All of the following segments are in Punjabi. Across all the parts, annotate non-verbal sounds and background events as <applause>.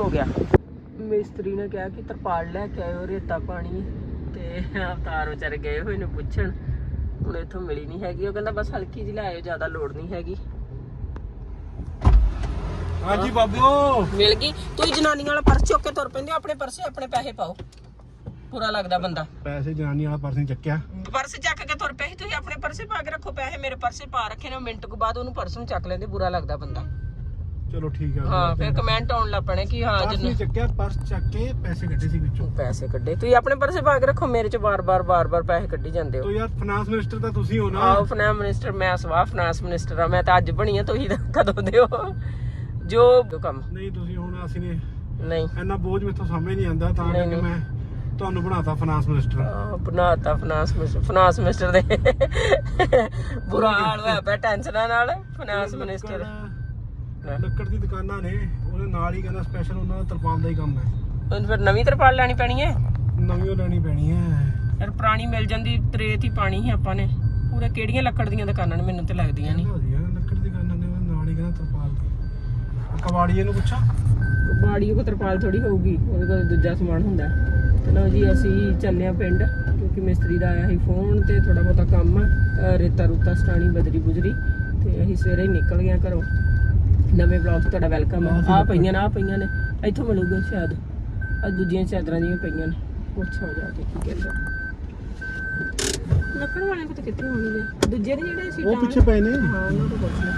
ਹੋ ਗਿਆ? ਮਿਸਤਰੀ ਨੇ ਕਿਹਾ ਕਿ ਤਰਪਾਲ ਲੈ ਕੇ ਆਇਓ ਰੇਤਾ ਪਾਣੀ ਤੇ ਅਵਤਾਰ ਵਿਚਾਰੇ ਗਏ ਹੋਏ ਨੇ ਪੁੱਛਣ। ਹੁਣ ਇੱਥੋਂ ਮਿਲੀ ਨਹੀਂ ਹੈਗੀ ਉਹ ਕਹਿੰਦਾ ਬਸ ਹਲਕੀ ਜਿਹੀ ਲਾਇਓ ਜ਼ਿਆਦਾ ਲੋੜ ਨਹੀਂ ਹੈਗੀ। ਹਾਂਜੀ ਬਾਬਿਓ। ਮਿਲ ਗਈ? ਤੁਸੀਂ ਜਨਾਨੀਆਂ ਵਾਲਾ ਪਰਸ ਚੁੱਕ ਕੇ ਤੁਰ ਪੈਂਦੇ ਹੋ ਆਪਣੇ ਪਰਸੇ ਆਪਣੇ ਪੈਸੇ ਪਾਓ। ਪੂਰਾ ਲੱਗਦਾ ਬੰਦਾ। ਪੈਸੇ ਜਨਾਨੀ ਵਾਲਾ ਪਰਸ ਨਹੀਂ ਚੱਕਿਆ। ਪਰਸ ਚੱਕ ਕੇ ਤੁਰ ਪਏ ਸੀ ਤੁਸੀਂ ਆਪਣੇ ਪਰਸੇ ਪਾ ਕੇ ਰੱਖੋ ਪੈਸੇ ਮੇਰੇ ਪਰਸੇ ਪਾ ਰੱਖੇ ਨੇ ਮਿੰਟ ਕੁ ਬਾਅਦ ਉਹਨੂੰ ਪਰਸ ਨੂੰ ਚੱਕ ਲੈਂਦੇ ਬੁਰਾ ਲੱਗਦਾ ਬੰਦਾ। ਚਲੋ ਠੀਕ ਆ ਹਾਂ ਫਿਰ ਕਮੈਂਟ ਆਉਣ ਲੱਗ ਪਣੇ ਕਿ ਹਾਂ ਪਰਸ ਜਿੰਨੇ ਨਹੀਂ ਚੱਕਿਆ ਪਰਸ ਚੱਕ ਕੇ ਪੈਸੇ ਕੱਢੇ ਸੀ ਵਿੱਚੋਂ। ਪੈਸੇ ਕੱਢੇ। ਤੁਸੀਂ ਆਪਣੇ ਪਰਸੇ ਪਾ ਕੇ ਰੱਖੋ ਮੇਰੇ ਚ ਬਾਰ-ਬਾਰ ਬਾਰ-ਬਾਰ ਪੈਸੇ ਕੱਢੀ ਜਾਂਦੇ ਹੋ। ਤੋ ਯਾਰ ਫਾਈਨਾਂਸ ਮਿਨਿਸਟਰ ਤਾਂ ਤੁਸੀਂ ਹੋ ਨਾ। ਆਓ ਫਾਈਨਾਂਸ ਮਿਨਿਸਟਰ ਮੈਂ ਸਵਾ ਫਾਈਨਾਂਸ ਮਿਨਿਸਟਰ ਆ ਮੈਂ ਤਾਂ ਅੱਜ ਬਣੀ ਆ ਤੁਸੀਂ ਤਾਂ ਕਦੋਂ ਦੇ ਹੋ ਜੋ ਕੰਮ। ਨਹੀਂ ਤੁਸੀਂ ਹੁਣ ਅਸੀਂ ਨੇ ਨਹੀਂ। ਇੰਨਾ ਬੋਝ ਮੇਥੋਂ ਸਮਝ ਨਹੀਂ ਆਂਦਾ ਤਾਂ ਨਹੀਂ, ਨਹੀਂ। ਮੈਂ ਤੁਹਾਨੂੰ ਬਣਾਤਾ ਫਾਈਨਾਂਸ ਮਿਨਿਸਟਰ ਆਹ, ਬਣਾਤਾ ਫਾਈਨਾਂਸ ਮਿਨਿਸਟਰ ਫਾਈਨਾਂਸ ਮਿਨਿਸਟਰ ਦੇ ਬੁਰਾ ਹਾਲ ਹੋਇਆ ਪਿਆ ਟੈਨਸ਼ਨਾਂ ਨਾਲ ਫਾਈਨਾਂਸ ਮਿਨਿਸਟਰ ਲੱਕੜ ਦੀ ਦੁਕਾਨਾਂ ਨੇ ਉਹਦੇ ਨਾਲ ਹੀ ਕਹਿੰਦਾ ਸਪੈਸ਼ਲ ਉਹਨਾਂ ਦਾ ਤਰਪਾਲ ਦਾ ਹੀ ਕੰਮ ਹੈ। ਹੁਣ ਫਿਰ ਨਵੀਂ ਤਰਪਾਲ ਲੈਣੀ ਪੈਣੀ ਹੈ? ਨਵੀਂ ਉਹ ਲੈਣੀ ਪੈਣੀ ਹੈ। ਯਾਰ ਪੁਰਾਣੀ ਮਿਲ ਜਾਂਦੀ ਤਰੇਤ ਹੀ ਪਾਣੀ ਸੀ ਆਪਾਂ ਨੇ। ਪੂਰੇ ਕਿਹੜੀਆਂ ਲੱਕੜ ਦੀਆਂ ਦੁਕਾਨਾਂ ਨੇ ਮੈਨੂੰ ਤੇ ਲੱਗਦੀਆਂ ਨਹੀਂ। ਵਧੀਆ ਲੱਕੜ ਦੀ ਦੁਕਾਨਾਂ ਨੇ ਉਹਦੇ ਨਾਲ ਹੀ ਕਹਿੰਦਾ ਤਰਪਾਲ ਦੀ। ਕਬਾੜੀਏ ਨੂੰ ਪੁੱਛਾਂ? ਬਾੜੀ ਕੋ ਤਰਪਾਲ ਥੋੜੀ ਹੋਊਗੀ ਉਹਦੇ ਕੋਲ ਦੂਜਾ ਸਮਾਨ ਹੁੰਦਾ। ਚਲੋ ਜੀ ਅਸੀਂ ਚੱਲੇ ਆ ਪਿੰਡ ਕਿਉਂਕਿ ਮਿਸਤਰੀ ਦਾ ਆਇਆ ਸੀ ਫੋਨ ਤੇ ਥੋੜਾ ਬਹੁਤਾ ਕੰਮ ਆ ਰੇਤਾ ਰੂਤਾ ਸਟਾਣੀ ਬਜਰੀ ਬੁਜਰੀ ਤੇ ਅਸੀਂ ਸਵੇਰੇ ਹੀ ਨਿਕਲ ਗਏ ਆ ਘਰੋਂ। ਨਵੇਂ ਬਲੌਗ ਤੁਹਾਡਾ ਵੈਲਕਮ ਆ। ਆਹ ਪਈਆਂ ਨੇ ਆਹ ਪਈਆਂ ਨੇ। ਇੱਥੋਂ ਮਿਲੂਗਾ ਸ਼ਾਇਦ। ਆ ਦੂਜੀਆਂ ਚਾਦਰਾਂ ਜਿਹੀਆਂ ਪਈਆਂ ਨੇ। ਪੁੱਛ ਹੋ ਜਾ ਕੇ ਕੀ ਕਹਿੰਦਾ। ਲੱਕੜ ਵਾਲੇ ਕੋ ਤਾਂ ਕਿੱਥੇ ਹੋਣਗੇ ਦੂਜੇ ਨੇ ਜਿਹੜੇ ਸੀ ਉਹ ਪਿੱਛੇ ਪਏ ਨੇ। ਹਾਂ ਉਹਨਾਂ ਤੋਂ ਪੁੱਛ ਲੈ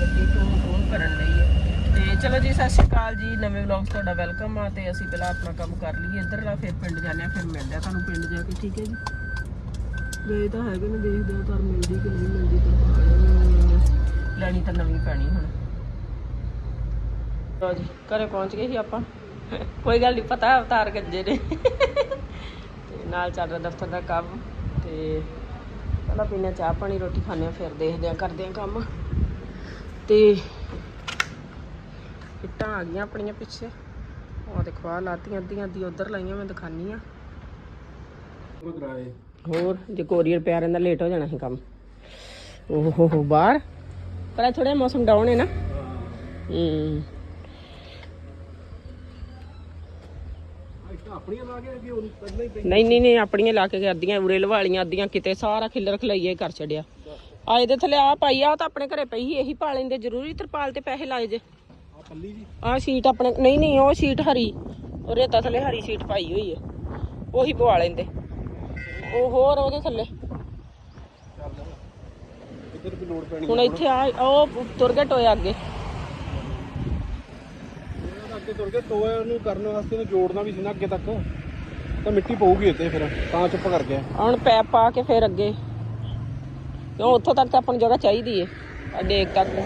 ਗੱਡੀ ਤੋਂ ਫੋਨ ਕਰਨ ਲਈ ਹੈ ਤੇ ਚਲੋ ਜੀ ਸਤਿ ਸ਼੍ਰੀ ਅਕਾਲ ਜੀ। ਨਵੇਂ ਵਲੌਗ ਤੁਹਾਡਾ ਵੈਲਕਮ ਆ। ਤੇ ਅਸੀਂ ਪਹਿਲਾਂ ਆਪਣਾ ਕੰਮ ਕਰ ਲਈਏ ਇੱਧਰਲਾ ਫਿਰ ਪਿੰਡ ਜਾਂਦੇ ਆ ਫਿਰ ਮਿਲਦੇ ਆ ਤੁਹਾਨੂੰ। ਪਿੰਡ ਜਾ ਕੇ ਠੀਕ ਹੈ ਜੀ? ਗਏ ਤਾਂ ਹੈਗੇ ਨੇ ਦੇਖਦੇ ਆ ਤਾਂ ਮਿਲਦੀ ਕਿ ਨਹੀਂ ਮਿਲਦੀ ਤਾਂ ਲੈਣੀ ਤਾਂ ਨਵੀਂ ਪੈਣੀ ਹੁਣ। ਜੀ ਘਰੇ ਪਹੁੰਚ ਗਏ ਸੀ ਆਪਾਂ। ਕੋਈ ਗੱਲ ਨਹੀਂ ਪਤਾ ਅਵਤਾਰ ਗੱਜੇ ਨੇ। ਤੇ ਨਾਲ ਚੱਲ ਰਿਹਾ ਦਫ਼ਤਰ ਦਾ ਕੰਮ। ਤੇ ਪਹਿਲਾਂ ਪੀਣਾ ਚਾਹ ਪਾਣੀ ਰੋਟੀ ਖਾਣੇ ਆ ਫਿਰ ਦੇਖਦੇ ਆ ਕਰਦੇ ਆ ਕੰਮ। ਤੇ ਇੱਟਾਂ ਆ ਗਈਆਂ ਆਪਣੀਆਂ ਪਿੱਛੇ। ਉਹ ਦੇਖੋ ਆ ਲਾਤੀਆਂ ਅੱਧੀਆਂ ਅੱਧੀ ਉਧਰ ਲਾਈਆਂ ਮੈਂ ਦਿਖਾਨੀ ਆ ਉਹ ਕਰਾਏ। ਹੋਰ, ਜੇ ਕੋਰੀਅਰ ਪਿਆ ਰਹਿੰਦਾ ਲੇਟ ਹੋ ਜਾਣਾ ਸੀ ਕੰਮ। ਓਹ, ਹੋ, ਬਾਹਰ? ਪਰ ਥੋੜਾ ਮੌਸਮ ਡਾਊਨ ਹੈ ਨਾ। ਹੂੰ। ਨਹੀਂ ਨਹੀਂ ਨਹੀਂ, ਆਪਣੀਆਂ ਲਾ ਕੇ ਅੱਧੀਆਂ ਉਰੇ ਲਵਾਲੀਆਂ ਅੱਧੀਆਂ ਕਿਤੇ, ਸਾਰਾ ਖਿੱਲਰ ਖਲਾਈਏ ਕਰ ਛੱਡਿਆ। ਆ ਇਹਦੇ ਥੱਲੇ ਆ ਪਾਈ ਆ ਤਾਂ ਆਪਣੇ ਘਰੇ ਪਈ ਸੀ, ਇਹੀ ਪਾ ਲੈਂਦੇ ਜ਼ਰੂਰੀ ਤਰਪਾਲ ਤੇ ਪੈਸੇ ਲਾਏ ਜੇ। ਆ ਪੱਲੀ ਜੀ ਆ ਸ਼ੀਟ ਆਪਣੇ, ਨਹੀਂ ਨਹੀਂ, ਉਹ ਸ਼ੀਟ ਹਰੀ ਉਹ ਰੇਤਾ ਥੱਲੇ ਹਰੀ ਸ਼ੀਟ ਪਾਈ ਹੋਈ ਹੈ, ਉਹੀ ਪਵਾ ਲੈਂਦੇ। ਉਹ ਹੋਰ ਉਹਦੇ ਥੱਲੇ। ਇੱਧਰ ਵੀ ਲੋੜ ਪੈਣੀ। ਹੁਣ ਇੱਥੇ ਆ ਉਹ ਤੁਰ ਕੇ ਟੋਇਆ ਅੱਗੇ। ਤੁਰ ਕੇ ਟੋਏ ਨੂੰ ਕਰਨ ਵਾਸਤੇ ਨੂੰ ਜੋੜਨਾ ਵੀ ਸੀ ਨਾ ਅੱਗੇ ਤੱਕ। ਤਾਂ ਮਿੱਟੀ ਪਊਗੀ ਉੱਤੇ ਫਿਰ ਤਾਂ ਚੁੱਪ ਕਰ ਗਿਆ। ਹੁਣ ਪੈਪ ਪਾ ਕੇ ਫੇਰ ਅੱਗੇ। ਕਿਉਂ ਉੱਥੋਂ ਤੱਕ ਤਾਂ ਆਪਾਂ ਨੂੰ ਜਗ੍ਹਾ ਚਾਹੀਦੀ ਤੱਕ।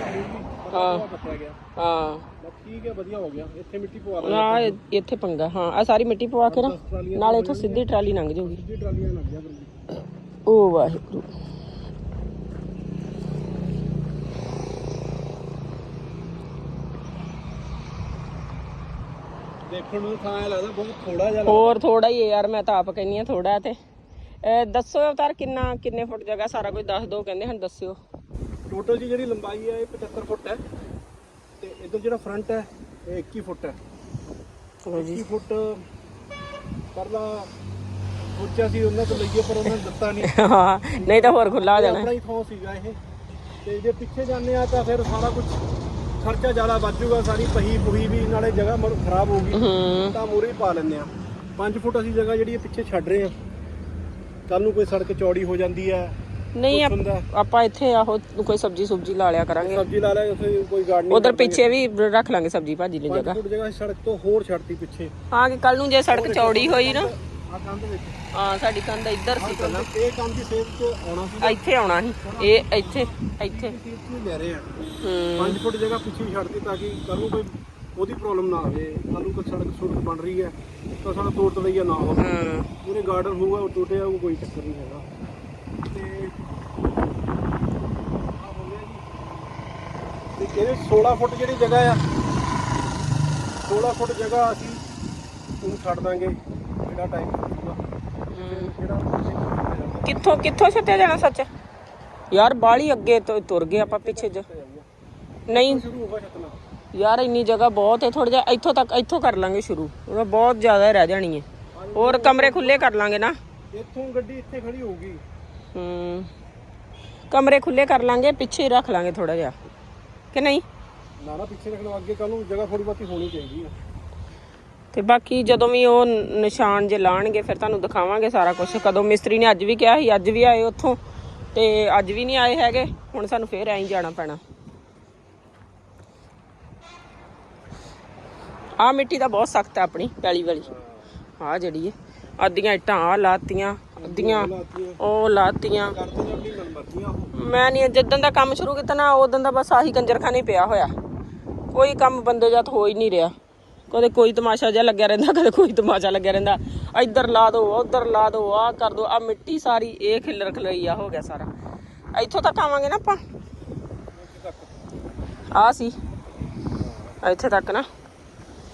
ਹਾਂ। ਗਿਆ ਹਾਂ। ਬਸ ਠੀਕ ਹੈ ਵਧੀਆ ਹੋ ਗਿਆ। ਇੱਥੇ ਮਿੱਟੀ ਪਵਾ ਲਾ ਆ ਇੱਥੇ ਪੰਗਾ ਹਾਂ ਆ ਸਾਰੀ ਮਿੱਟੀ ਪਵਾ ਕੇ ਨਾ ਨਾਲੇ ਇੱਥੋਂ ਸਿੱਧੀ ਟਰਾਲੀ ਲੰਘ ਜਾਊਗੀ। ਜੀ ਟਰਾਲੀਆਂ ਲੱਗ ਗਿਆ ਬੰਦੀ। ਓ ਵਾਹਿਗੁਰੂ। ਦੇਖਣ ਨੂੰ ਥਾਂ ਐਂ ਲੱਗਦਾ ਬਹੁਤ ਥੋੜਾ ਜਿਹਾ ਹੋਰ ਥੋੜਾ ਹੀ ਹੈ ਯਾਰ ਮੈਂ ਤਾਂ ਆਪ ਕਹਿੰਨੀ ਆ ਥੋੜਾ ਤੇ ਅਹ ਦੱਸੋ ਅਵਤਾਰ ਕਿੰਨਾ ਕਿੰਨੇ ਫੁੱਟ ਜਗ੍ਹਾ? ਸਾਰਾ ਕੁਝ ਦੱਸ ਦਿਓ ਕਹਿੰਦੇ ਹਨ ਦੱਸਿਓ। ਟੋਟਲ ਜੀ ਜਿਹੜੀ ਲੰਬਾਈ ਹੈ ਇਹ 75 ਫੁੱਟ ਹੈ। ਤੇ ਇਧਰ ਜਿਹੜਾ ਫਰੰਟ ਹੈ ਇਹ 21 ਫੁੱਟ ਹੈ। ਚਲੋ ਜੀ। 21 ਫੁੱਟ ਪਰਲਾ ਸੋਚਿਆ ਸੀ ਉਹਨਾਂ ਤੋਂ ਲਈਏ ਪਰ ਉਹਨਾਂ ਨੇ ਦਿੱਤਾ ਨਹੀਂ। <laughs> ਹਾਂ ਨਹੀਂ ਤਾਂ ਹੋਰ ਖੁੱਲਾ ਹੋ ਜਾਣਾ। ਆਪਣਾ ਹੀ ਥਾਂ ਸੀਗਾ ਇਹ। ਤੇ ਜੇ ਪਿੱਛੇ ਜਾਂਦੇ ਆ ਤਾਂ ਫਿਰ ਸਾਰਾ ਕੁਝ ਖਰਚਾ ਜ਼ਿਆਦਾ ਵੱਧ ਜਾਊਗਾ ਸਾਰੀ ਪਹੀ ਪੁਹੀ ਵੀ ਨਾਲੇ ਜਗ੍ਹਾ ਮਰ ਖਰਾਬ ਹੋਊਗੀ ਹੂੰ। ਤਾਂ ਮੂਰੇ ਪਾ ਲੈਂਦੇ ਆ 5 ਫੁੱਟ ਅਸੀਂ ਜਗ੍ਹਾ ਜਿਹੜੀ ਪਿੱਛੇ ਛੱਡ ਰਹੇ ਆ ਕੱਲ ਨੂੰ ਕੋਈ ਸੜਕ ਚੌੜੀ ਹੋ ਜਾਂਦੀ ਹੈ ਨਹੀਂ ਆਪ- ਹੁੰਦਾ। ਆਪਾਂ ਇੱਥੇ ਆਹੋ ਕੋਈ ਸਬਜੀ ਸੁਬਜੀ ਲਾ ਲਿਆ ਕਰਾਂਗੇ। ਸਬਜ਼ੀ ਲਾ ਲੈ ਉੱਥੇ ਕੋਈ ਗਾਰਡਨਿੰਗ ਉਧਰ ਪਿੱਛੇ ਵੀ ਰੱਖ ਲਾਂਗੇ ਸਬਜੀ ਭਾਜੀ ਲਈ 5 ਜਗ੍ਹਾ ਫੁੱਟ ਜਗ੍ਹਾ ਸੜਕ ਤੋਂ ਹੋਰ ਛੱਡਤੀ ਪਿੱਛੇ। ਹਾਂ ਕਿ ਕੱਲ ਨੂੰ ਜੇ ਸੜਕ ਚੌੜੀ ਹੋਈ ਨਾ। ਆ ਕੰਧ ਵਿੱਚ। ਹਾਂ ਸਾਡੀ ਕੰਧ ਇੱਧਰ ਸੀ ਪਹਿਲਾਂ। ਇਹ ਕੰਮ ਦੀ ਸੇਵ ਚ ਆਉਣਾ ਸੀ ਇੱਥੇ ਆਉਣਾ ਸੀ। ਇਹ ਇੱਥੇ ਇੱਥੇ। ਚ ਲੈ ਰਹੇ ਆ। ਹੂੰ। 5 ਫੁੱਟ ਜਗ੍ਹਾ ਪਿੱਛੇ ਛੱਡਤੀ ਤਾਂ ਕਿ ਕੱਲ ਨੂੰ ਕੋਈ ਉਹਦੀ ਪ੍ਰੋਬਲਮ ਨਾ ਆਵੇ। ਕੱਲ ਨੂੰ ਕੋਈ ਸੜਕ ਸੁੜਕ ਬਣ ਰਹੀ ਹੈ ਤਾਂ ਸਾਡਾ ਤੋੜ ਤੜਈਆ ਨਾ ਹੋਵੇ। ਹੂੰ। ਪੂਰੇ ਗਾਰਡਨ ਹੋਊਗਾ ਉਹ ਟੁੱਟਿਆ ਉਹ ਕੋਈ ਚੱਕਰ ਨਹੀਂ ਹੈਗਾ। ਤੇ ਆਹ ਹੋ ਗਿਆ ਜੀ ਤੇ ਇਹਦੇ 16 ਫੁੱਟ ਜਿਹੜੀ ਜਗ੍ਹਾ ਆ 16 ਫੁੱਟ ਜਗ੍ਹਾ ਅਸੀਂ ਉਹਨੂੰ ਛੱਡ ਦਾਂਗੇ ਜਿਹੜਾ ਟਾਈਮ ਜਿਹੜਾ ਕਿੱਥੋਂ ਕਿੱਥੋਂ ਛੱਤਿਆ ਜਾਣਾ ਸੱਚ? ਯਾਰ ਬਾਲੀ ਅੱਗੇ ਤੋਂ ਤੁਰ ਗਏ ਆਪਾਂ ਪਿੱਛੇ ਜ। ਨਹੀਂ। ਯਾਰ ਇੰਨੀ ਜਗ੍ਹਾ ਬਹੁਤ ਹੈ ਥੋੜਾ ਜਿਹਾ ਇੱਥੋਂ ਤੱਕ ਇੱਥੋਂ ਕਰ ਲਾਂਗੇ ਸ਼ੁਰੂ। ਉਹ ਬਹੁਤ ਜ਼ਿਆਦਾ ਰਹਿ ਜਾਣੀ ਹੈ। ਹੋਰ ਕਮਰੇ ਖੁੱਲੇ ਕਰ ਲਾਂਗੇ ਨਾ। ਇੱਥੋਂ ਗੱਡੀ ਇੱਥੇ ਖੜੀ ਹੋਊਗੀ। ਹੂੰ। ਕਮਰੇ ਖੁੱਲੇ ਕਰ ਲਾਂਗੇ ਪਿੱਛੇ ਹੀ ਰੱਖ ਲਾਂਗੇ ਥੋੜਾ ਜਿਹਾ। ਕਿ ਨਹੀਂ? ਨਾ ਨਾ ਪਿੱਛੇ ਰੱਖਣਾ ਅੱਗੇ ਕੱਲ ਨੂੰ ਜਗ੍ਹਾ ਥੋੜੀ ਬਹੁਤੀ ਹੋਣੀ ਚਾਹੀਦੀ ਆ। ਤੇ ਬਾਕੀ ਜਦੋਂ ਵੀ ਉਹ ਨਿਸ਼ਾਨ ਜੇ ਲਾਣਗੇ ਫਿਰ ਤੁਹਾਨੂੰ ਦਿਖਾਵਾਂਗੇ ਸਾਰਾ ਕੁਝ ਕਦੋਂ ਮਿਸਤਰੀ ਨੇ ਅੱਜ ਵੀ ਕਿਹਾ ਸੀ ਅੱਜ ਵੀ ਆਏ ਉੱਥੋਂ। ਤੇ ਅੱਜ ਵੀ ਨਹੀਂ ਆਏ ਹੈਗੇ ਹੁਣ ਸਾਨੂੰ ਫੇਰ ਐਂ ਜਾਣਾ ਪੈਣਾ। ਆ ਮਿੱਟੀ ਦਾ ਬਹੁਤ ਸਖਤ ਹੈ ਆਪਣੀ ਪੈਲੀ ਵਾਲੀ। ਆ ਜਿਹੜੀ ਹੈ ਅੱਧੀਆਂ ਇੱਟਾਂ ਆ ਲਾਤੀਆਂ ਅੱਧੀਆਂ ਉਹ ਲਾਤੀਆਂ। ਮੈਂ ਨਹੀਂ ਜਿੱਦਣ ਦਾ ਕੰਮ ਸ਼ੁਰੂ ਕੀਤਾ ਨਾ ਉਦੋਂ ਦਾ ਬਸ ਆਹੀ ਕੰਜਰਖਾਨੇ ਪਿਆ ਹੋਇਆ। ਕੋਈ ਕੰਮ ਬੰਦੇ ਜਾਤ ਹੋ ਹੀ ਨਹੀਂ ਰਿਹਾ। ਕਦੇ ਕੋਈ ਤਮਾਸ਼ਾ ਜਿਹਾ ਲੱਗਿਆ ਰਹਿੰਦਾ ਕਦੇ ਕੋਈ ਤਮਾਸ਼ਾ ਲੱਗਿਆ ਰਹਿੰਦਾ। ਇੱਧਰ ਲਾ ਦੋ ਉੱਧਰ ਲਾ ਦੋ ਆਹ ਕਰ ਦੋ ਆ ਮਿੱਟੀ ਸਾਰੀ ਇਹ ਖਿੱਲਰ ਖਲਈਆ ਹੋ ਗਿਆ ਸਾਰਾ। ਇੱਥੋਂ ਤੱਕ ਆਵਾਂਗੇ ਨਾ ਆਪਾਂ? ਆ ਸੀ। ਇੱਥੇ ਤੱਕ ਨਾ?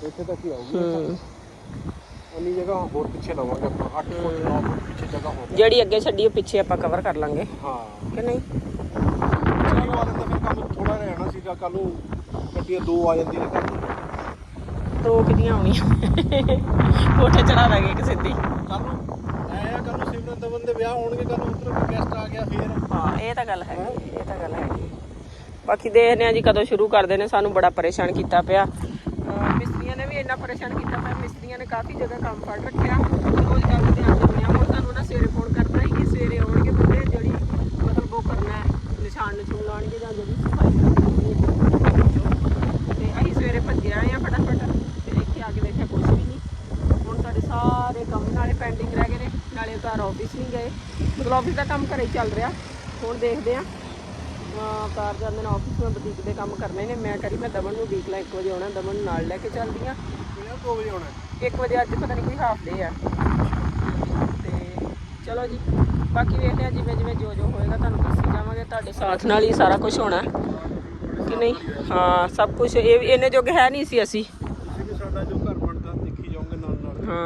ਇੱਥੇ ਤੱਕ ਹੀ ਆਊਗੀ। ਹੂੰ। ਉਨੀ ਜਗ੍ਹਾ ਹੋਰ ਪਿੱਛੇ ਲਵਾਂਗੇ ਆਪਾਂ 8 ਫੁੱਟ 9 ਫੁੱਟ ਪਿੱਛੇ ਜਗ੍ਹਾ ਹੋਰ ਜਿਹੜੀ ਅੱਗੇ ਛੱਡੀ ਉਹ ਪਿੱਛੇ ਆਪਾਂ ਕਵਰ ਕਰ ਲਾਂਗੇ। ਹਾਂ। ਕਿ ਨਹੀਂ? ਚਲੋ ਵਾਲੇ ਤਾਂ ਫਿਰ ਕੰਮ ਥੋੜਾ ਰਹਿਣਾ ਸੀਗਾ ਕੱਲ ਨੂੰ ਗੱਡੀਆਂ ਦੋ ਆ ਜਾਂਦੀਆਂ ਨੇ। ਘਰ ਦੋ ਕਿਦੀਆਂ ਆਉਣੀਆਂ? ਕੋਠੇ ਚੜਾ ਦਾਂਗੇ ਇੱਕ ਸਿੱਧੀ। ਕੱਲ ਨੂੰ ਐ ਕੱਲ ਨੂੰ ਸਿਮਰਨ ਦਵਨ ਦੇ ਵਿਆਹ ਹੋਣਗੇ ਕੱਲ ਨੂੰ ਉਧਰ ਗੈਸਟ ਆ ਗਿਆ ਫੇਰ। ਹਾਂ ਇਹ ਤਾਂ ਗੱਲ ਹੈ ਇਹ ਤਾਂ ਗੱਲ ਹੈ ਬਾਕੀ ਦੇਖਦੇ ਆ ਜੀ ਕਦੋਂ ਸ਼ੁਰੂ ਕਰਦੇ ਨੇ ਸਾਨੂੰ ਬੜਾ ਪਰੇਸ਼ਾਨ ਕੀਤਾ ਪਿਆ। ਮਿਸਤਰੀਆਂ ਨੇ ਵੀ ਇੰਨਾ ਪਰੇਸ਼ਾਨ ਕੀਤਾ, ਮੈਂ ਮਿਸਤਰੀਆਂ ਨੇ ਕਾਫੀ ਜਗ੍ਹਾ ਕੰਮ ਫੜ ਰੱਖਿਆ। ਰੋਜ਼ ਗੱਲ ਧਿਆਨ ਦਿੰਦੇ ਆ ਹੁਣ ਸਾਨੂੰ ਨਾ ਸਵੇਰੇ ਫੋਨ ਕਰਨਾ ਹੈ ਕਿ ਸਵੇਰੇ ਆਉਣਗੇ ਬੰਦੇ, ਜਿਹੜੀ ਮਤਲਬ ਉਹ ਕਰਨਾ ਹੈ, ਨਿਸ਼ਾਨ ਨਿਸ਼ੂਨ ਲਾਉਣਗੇ ਜਾਂ ਜਿਹੜੀ ਸਫ਼ਾਈ ਕਰਨੀ ਤੇ ਅਸੀਂ ਸਵੇਰੇ ਭੱਜੇ ਆਏ ਆ ਫਟਾਫਟ ਤੇ ਇੱਥੇ ਆ ਕੇ ਦੇਖਿਆ ਕੁਝ ਵੀ ਨਹੀਂ। ਹੁਣ ਸਾਡੇ ਸਾਰੇ ਕੰਮ ਨਾਲੇ ਪੈਂਡਿੰਗ ਰਹਿ ਗਏ ਨੇ। ਨਾਲੇ ਘਰ ਆਫਿਸ ਨਹੀਂ ਗਏ। ਮਤਲਬ ਆਫਿਸ ਦਾ ਕੰਮ ਘਰੇ ਹੀ ਚੱਲ ਰਿਹਾ। ਹੁਣ ਦੇਖਦੇ ਆ ਕਾਰ ਜਾਂਦੇ ਨੇ ਆਫਿਸ ਵਿੱਚ ਬੁਟੀਕ ਦੇ ਕੰਮ ਕਰਨੇ ਨੇ। ਮੈਂ ਕਰੀ ਮੈਂ ਦਮਨ ਨੂੰ ਵੀਕ ਲਾ 1 ਵਜੇ ਆਉਣਾ ਦਮਨ ਨੂੰ ਨਾਲ ਲੈ ਕੇ ਚੱਲਦੀ ਆ। ਕਿਹੜਾ 2 ਵਜੇ ਆਉਣਾ? 1 ਵਜੇ ਅੱਜ ਪਤਾ ਨਹੀਂ ਕੋਈ ਹਾਫ ਡੇ ਆ। ਤੇ ਚਲੋ ਜੀ ਬਾਕੀ ਵੇਖਦੇ ਆ ਜਿਵੇਂ ਜਿਵੇਂ ਜੋ ਜੋ ਹੋਏਗਾ ਤੁਹਾਨੂੰ ਦੱਸੀ ਜਾਵਾਂਗੇ। ਤੁਹਾਡੇ ਸਾਥ ਨਾਲ ਹੀ ਸਾਰਾ ਕੁਝ ਹੋਣਾ। ਕਿ ਨਹੀਂ? ਹਾਂ ਸਭ ਕੁਝ ਇਹ ਇਹਨੇ ਜੋਗ ਹੈ ਨਹੀਂ ਸੀ ਅਸੀਂ। ਸਾਡਾ ਜੋ ਘਰ ਬਣਦਾ ਦੇਖੀ ਜਾਓਗੇ ਨਾਲ ਨਾਲ। ਹੈ।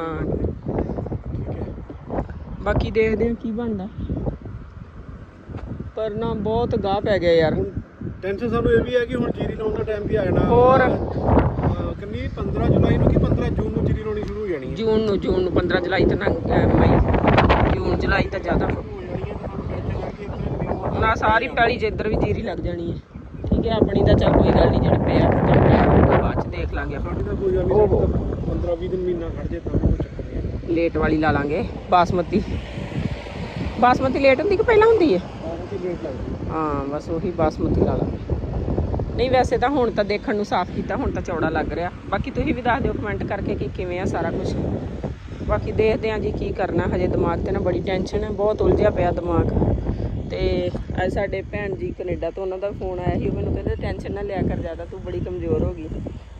ਬਾਕੀ ਦੇਖਦੇ ਆ ਕੀ ਬਣਦਾ। ਪਰ ਨਾ ਬਹੁਤ ਗਾਹ ਪੈ ਗਿਆ ਯਾਰ। ਹੁਣ ਟੈਨਸ਼ਨ ਸਾਨੂੰ ਇਹ ਵੀ ਹੈ ਕਿ ਹੁਣ ਜੀਰੀ ਲਾਉਣ ਦਾ ਟਾਈਮ ਵੀ ਆ ਜਾਣਾ। ਹੋਰ? ਅਹ ਕਿੰਨੀ? 15 ਜੁਲਾਈ ਨੂੰ ਕਿ 15 ਜੂਨ ਨੂੰ ਜੀਰੀ ਲਾਉਣੀ ਸ਼ੁਰੂ ਹੋ ਜਾਣੀ ਹੈ? ਜੂਨ ਨੂੰ ਜੂਨ ਨੂੰ 15 ਜੁਲਾਈ ਤੱਕ ਮਈ ਜੂਨ ਜੁਲਾਈ ਤਾਂ ਜ਼ਿਆਦਾ। ਹੋ ਜਾਣੀ ਹੈ ਤਾਂ ਸਾਨੂੰ ਟੈਨਸ਼ਨ ਹੈ ਕਿ ਇੱਥੇ ਨਿਊ ਹੁਣ ਆਹ ਸਾਰੀ ਪੈਲੀ ਇੱਧਰ ਵੀ ਜੀਰੀ ਲੱਗ ਜਾਣੀ ਹੈ। ਠੀਕ ਹੈ ਆਪਣੀ ਤਾਂ ਚੱਲ ਕੋਈ ਗੱਲ ਨਹੀਂ ਜਿਹੜੇ ਪਿਆ ਕੰਮ ਪਿਆ ਹੋਊਗਾ ਬਾਅਦ ਚ ਦੇਖ ਲਾਂਗੇ ਆਪਾਂ। ਸਾਡੀ ਤਾਂ ਕੋਈ ਗੱਲ ਨਹੀਂ 15 20 ਦਿਨ ਮਹੀਨਾ ਖੜ ਜੇ ਤਾਂ ਕੋਈ ਚੱਕਰ ਨਹੀਂ ਹੈ। ਲੇਟ ਵਾਲੀ ਲਾ ਲਾਂਗੇ। ਬਾਸਮਤੀ। ਬਾਸਮਤੀ ਲੇਟ ਹੁੰਦੀ ਕਿ ਪਹਿਲਾਂ ਹੁੰਦੀ ਹੈ? ਬਹੁਤ ਲੇਟ ਲੱਗਦੀ ਹਾਂ। ਬਸ ਉਹੀ ਬਾਸਮਤੀ ਲਾ ਲਾਂਗੇ ਨਹੀਂ, ਵੈਸੇ ਤਾਂ ਹੁਣ ਤਾਂ ਦੇਖਣ ਨੂੰ ਸਾਫ਼ ਕੀਤਾ, ਹੁਣ ਤਾਂ ਚੌੜਾ ਲੱਗ ਰਿਹਾ। ਬਾਕੀ ਤੁਸੀਂ ਵੀ ਦੱਸ ਦਿਓ ਕਮੈਂਟ ਕਰਕੇ ਕਿ ਕਿਵੇਂ ਆ ਸਾਰਾ ਕੁਝ ਬਾਕੀ ਦੇਖਦੇ ਹਾਂ ਜੀ ਕੀ ਕਰਨਾ, ਹਜੇ ਦਿਮਾਗ ਤੇ ਨਾ ਬੜੀ ਟੈਨਸ਼ਨ ਹੈ, ਬਹੁਤ ਉਲਝਿਆ ਪਿਆ ਦਿਮਾਗ। ਤੇ ਅੱਜ ਸਾਡੇ ਭੈਣ ਜੀ ਕੈਨੇਡਾ ਤੋਂ ਉਹਨਾਂ ਦਾ ਫੋਨ ਆਇਆ ਸੀ, ਉਹ ਮੈਨੂੰ ਕਹਿੰਦੇ ਟੈਨਸ਼ਨ ਨਾ ਲਿਆ ਕਰ, ਜ਼ਿਆਦਾ ਤੂੰ ਬੜੀ ਕਮਜ਼ੋਰ ਹੋ ਗਈ।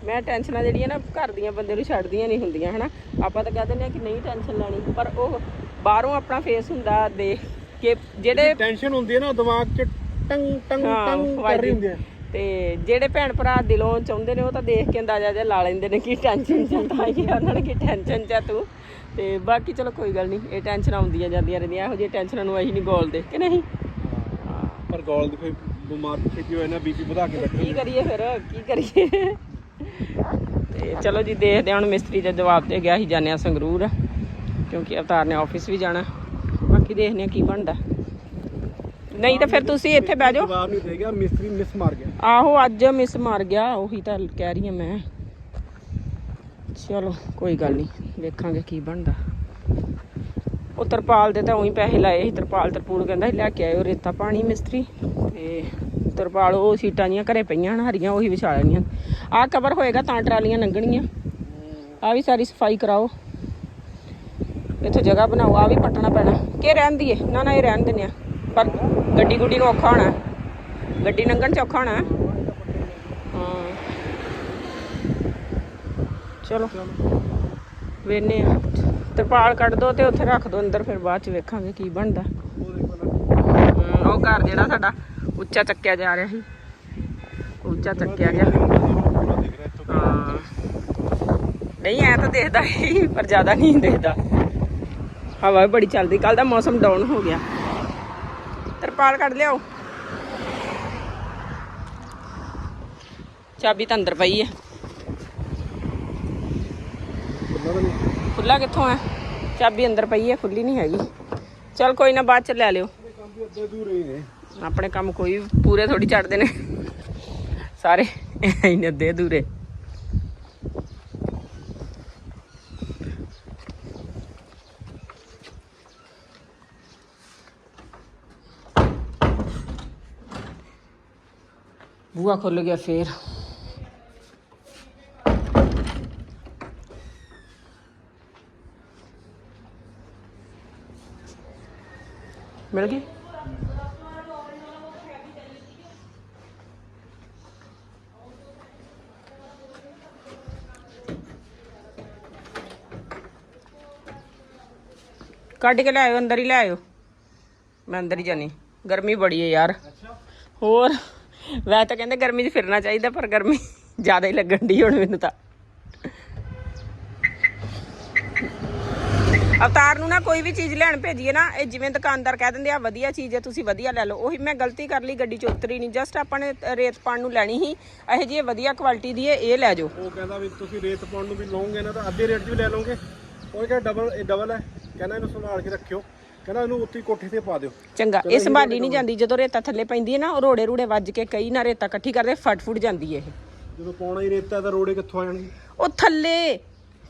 ਮੈਂ ਟੈਨਸ਼ਨਾਂ ਜਿਹੜੀਆਂ ਨਾ ਘਰ ਦੀਆਂ ਬੰਦੇ ਨੂੰ ਛੱਡਦੀਆਂ ਨਹੀਂ ਹੁੰਦੀਆਂ, ਹਨਾ। ਆਪਾਂ ਤਾਂ ਕਹਿ ਦਿੰਦੇ ਆ ਕਿ ਨਹੀਂ ਟੈਨਸ਼ਨ ਲੈਣੀ, ਪਰ ਉਹ ਬਾਹਰੋਂ ਆਪਣਾ ਫੇਸ ਹੁੰਦਾ ਦੇ ਕੇ ਜਿਹੜੇ ਟੈਨਸ਼ਨ ਹੁੰਦੀ ਹੈ ਨਾ ਦਿਮਾਗ 'ਚ ਟੰਗ ਟੰਗ ਟੰਗ ਕਰ। ਰਹੀ ਹੁੰਦੀ ਹੈ। ਤੇ ਜਿਹੜੇ ਭੈਣ ਭਰਾ ਦਿਲੋਂ ਚਾਹੁੰਦੇ ਨੇ ਉਹ ਤਾਂ ਦੇਖ ਕੇ ਅੰਦਾਜ਼ਾ ਜਿਹਾ ਲਾ ਲੈਂਦੇ ਨੇ ਕਿ ਟੈਨਸ਼ਨ ਚ ਤਾਂ ਇਹ ਉਹਨਾਂ ਨੇ ਕਿ ਟੈਨਸ਼ਨ ਚ ਤੂੰ। ਤੇ ਬਾਕੀ ਚਲੋ ਕੋਈ ਗੱਲ ਨਹੀਂ ਇਹ ਟੈਨਸ਼ਨ ਆਉਂਦੀਆਂ ਜਾਂਦੀਆਂ ਰਹਿੰਦੀਆਂ ਇਹੋ ਜਿਹੀ ਟੈਨਸ਼ਨਾਂ ਨੂੰ ਅਸੀਂ ਨਹੀਂ ਗੋਲਦੇ ਕਿ ਨਹੀਂ? ਪਰ ਗੋਲ ਦੀ ਫਿਰ ਬਿਮਾਰ ਛੇਤੀ ਹੋਏ ਨਾ ਬੀਪੀ ਵਧਾ ਕੇ ਬੈਠੇ ਕੀ ਕਰੀਏ ਫਿਰ ਕੀ ਕਰੀਏ? ਤੇ ਚਲੋ ਜੀ ਦੇਖਦੇ ਹਾਂ ਹੁਣ ਮਿਸਤਰੀ ਦਾ ਜਵਾਬ ਦੇ ਗਿਆ ਸੀ ਜਾਣਿਆ ਸੰਗਰੂਰ ਕਿਉਂਕਿ ਅਵਤਾਰ ਨੇ ਆਫਿਸ ਵੀ ਜਾਣਾ। ਬਾਕੀ ਦੇਖਦੇ ਹਾਂ ਕੀ ਬਣਦਾ। ਨਹੀਂ ਤਾਂ ਫਿਰ ਤੁਸੀਂ ਇੱਥੇ ਬਹਿ ਜਾਓ। ਜਵਾਬ ਨਹੀਂ ਦੇ ਗਿਆ ਮਿਸਤਰੀ ਮਿਸ ਮਾਰ ਗਿਆ। ਆਹੋ ਅੱਜ ਮਿਸ ਮਾਰ ਗਿਆ ਉਹੀ ਤਾਂ ਕਹਿ ਰਹੀ ਹਾਂ ਮੈਂ। ਚਲੋ ਕੋਈ ਗੱਲ ਨਹੀਂ ਵੇਖਾਂਗੇ ਕੀ ਬਣਦਾ। ਉਹ ਤਰਪਾਲ ਦੇ ਤਾਂ ਉਹੀ ਪੈਸੇ ਲਾਏ ਸੀ ਤਰਪਾਲ ਤਰਪੂਲ ਕਹਿੰਦਾ ਸੀ ਲੈ ਕੇ ਆਇਓ ਰੇਤਾ ਪਾਣੀ ਮਿਸਤਰੀ। ਤੇ ਤਰਪਾਲ ਉਹ ਸੀਟਾਂ ਜੀਆਂ ਘਰੇ ਪਈਆਂ ਹਨ ਹਰੀਆਂ ਉਹੀ ਵਿਛਾ ਲੈਣੀਆਂ। ਆਹ ਕਵਰ ਹੋਏਗਾ ਤਾਂ ਟਰਾਲੀਆਂ ਲੰਘਣੀਆਂ। ਆ ਵੀ ਸਾਰੀ ਸਫ਼ਾਈ ਕਰਾਓ। ਇੱਥੇ ਜਗ੍ਹਾ ਬਣਾਓ ਆ ਵੀ ਪੱਟਣਾ ਪੈਣਾ। ਕਿ ਰਹਿਣ ਦੀ ਦੀਏ? ਨਾ ਨਾ ਇਹ ਰਹਿਣ ਦਿੰਦੇ ਆ। ਪਰ ਗੱਡੀ ਗੁੱਡੀ ਨੂੰ ਔਖਾ ਹੋਣਾ। ਗੱਡੀ ਲੰਘਣ ਚ ਔਖਾ ਹੋਣਾ। ਹਾਂ। ਚਲੋ। ਵੇਨੇ ਆ। ਤਰਪਾਲ ਕੱਢ ਦੋ ਤੇ ਉੱਥੇ ਰੱਖ ਦੋ ਅੰਦਰ ਫਿਰ ਬਾਅਦ ਚ ਵੇਖਾਂਗੇ ਕੀ ਬਣਦਾ। ਉਹ ਹਮ, ਉਹ ਘਰ ਜਿਹੜਾ ਸਾਡਾ ਉੱਚਾ ਚੱਕਿਆ ਜਾ ਰਿਹਾ ਸੀ। ਉੱਚਾ ਚੱਕਿਆ ਗਿਆ। ਹਾਂ। ਨਹੀਂ ਐ ਤਾਂ ਦੇਖਦਾ ਹੀ ਪਰ ਜ਼ਿਆਦਾ ਨਹੀਂ ਦੇਖਦਾ। ਹਵਾ ਵੀ ਬੜੀ ਚੱਲਦੀ ਕੱਲ ਦਾ ਮੌਸਮ ਡਾਊਨ ਹੋ ਗਿਆ। ਤਰਪਾਲ ਕੱਢ ਲਿਆਓ। ਚਾਬੀ ਤਾਂ ਅੰਦਰ ਪਈ ਹੈ ਉਹਨਾਂ ਖੁੱਲਾ ਕਿੱਥੋਂ ਹੈ ਚਾਬੀ ਅੰਦਰ ਪਈ ਹੈ ਖੁੱਲੀ ਨਹੀਂ ਹੈਗੀ। ਚਲ ਕੋਈ ਨਾ, ਬਾਅਦ ਚ ਲੈ ਲਿਓ। ਆਪਣੇ ਕੰਮ ਕੋਈ ਪੂਰੇ ਥੋੜੀ ਚੜਦੇ ਨੇ। ਸਾਰੇ ਇੰਨੇ ਅੱਧੇ ਅਧੂਰੇ। ਬੂਆ ਖੁੱਲ ਗਿਆ ਫੇਰ ਮਿਲ ਗਈ ਕੱਢ ਕੇ ਲਿਆਇਓ ਅੰਦਰ ਹੀ ਲਿਆਇਓ ਮੈਂ ਅੰਦਰ ਹੀ ਜਾਣੀ ਗਰਮੀ ਬੜੀ ਹੈ ਯਾਰ ਹੋਰ ਵੈਸੇ ਤਾਂ ਕਹਿੰਦੇ ਗਰਮੀ 'ਚ ਫਿਰਨਾ ਚਾਹੀਦਾ, ਪਰ ਗਰਮੀ ਜ਼ਿਆਦਾ ਹੀ ਲੱਗਣ ਦੀ ਹੁਣ ਮੈਨੂੰ ਤਾਂ। ਅਵਤਾਰ ਨੂੰ ਨਾ ਕੋਈ ਵੀ ਚੀਜ਼ ਲੈਣ ਭੇਜੀਏ ਨਾ, ਇਹ ਜਿਵੇਂ ਦੁਕਾਨਦਾਰ ਕਹਿ ਦਿੰਦੇ ਆ, ਵਧੀਆ ਚੀਜ਼ ਹੈ, ਤੁਸੀਂ ਵਧੀਆ ਲੈ ਲਓ। ਉਹੀ ਮੈਂ ਗਲਤੀ ਕਰ ਲਈ, ਗੱਡੀ 'ਚ ਉਤਰੀ ਨਹੀਂ। ਜਸਟ ਆਪਾਂ ਨੇ ਰੇਤ ਪਾਣ ਨੂੰ ਲੈਣੀ ਸੀ। ਇਹ ਜਿਹੀ ਵਧੀਆ ਕੁਆਲਿਟੀ ਦੀ ਹੈ, ਇਹ ਲੈ ਜਾਓ। ਉਹ ਕਹਿੰਦਾ ਵੀ ਤੁਸੀਂ ਰੇਤ ਪਾਉਣ ਨੂੰ ਵੀ ਲਓਗੇ ਨਾ, ਤਾਂ ਅੱਧੇ ਰੇਟ 'ਚ ਵੀ ਲੈ ਲਓਗੇ। ਉਹ ਕਹਿੰਦਾ ਡਬਲ ਇਹ ਡਬਲ ਹੈ। ਕਹਿੰਦਾ ਇਹਨੂੰ ਸੰਭਾਲ ਕੇ ਰੱਖਿਓ। ਕਹਿੰਦਾ ਇਹਨੂੰ ਉੱਤੇ ਕੋਠੇ ਤੇ ਪਾ ਦਿਓ। ਚੰਗਾ ਇਹ ਸੰਭਾਲੀ ਨਹੀਂ ਜਾਂਦੀ ਜਦੋਂ ਰੇਤਾ ਥੱਲੇ ਪੈਂਦੀ ਹੈ ਨਾ ਉਹ ਰੋੜੇ ਰੂੜੇ ਵੱਜ ਕੇ ਕਈ ਨਾ ਰੇਤਾ ਇਕੱਠੀ ਕਰਦੇ ਫਟ ਫੁੱਟ ਜਾਂਦੀ ਹੈ ਇਹ। ਜਦੋਂ ਪਾਉਣਾ ਹੀ ਰੇਤਾ ਤਾਂ ਰੋੜੇ ਕਿੱਥੋਂ ਆ ਜਾਣਗੇ? ਉਹ ਥੱਲੇ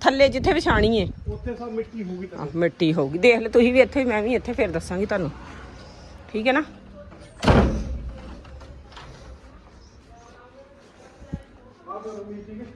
ਥੱਲੇ ਜਿੱਥੇ ਵਿਛਾਣੀ ਹੈ। ਉੱਥੇ ਸਭ ਮਿੱਟੀ ਹੋਊਗੀ ਤਾਂ। ਮਿੱਟੀ ਹੋਊਗੀ। ਦੇਖ ਲੈ ਤੁਸੀਂ ਵੀ ਇੱਥੇ ਮੈਂ ਵੀ ਇੱਥੇ ਫਿਰ ਦੱਸਾਂਗੀ ਤੁਹਾਨੂੰ। ਠੀਕ ਹੈ ਨਾ? ਠੀਕ ਹੈ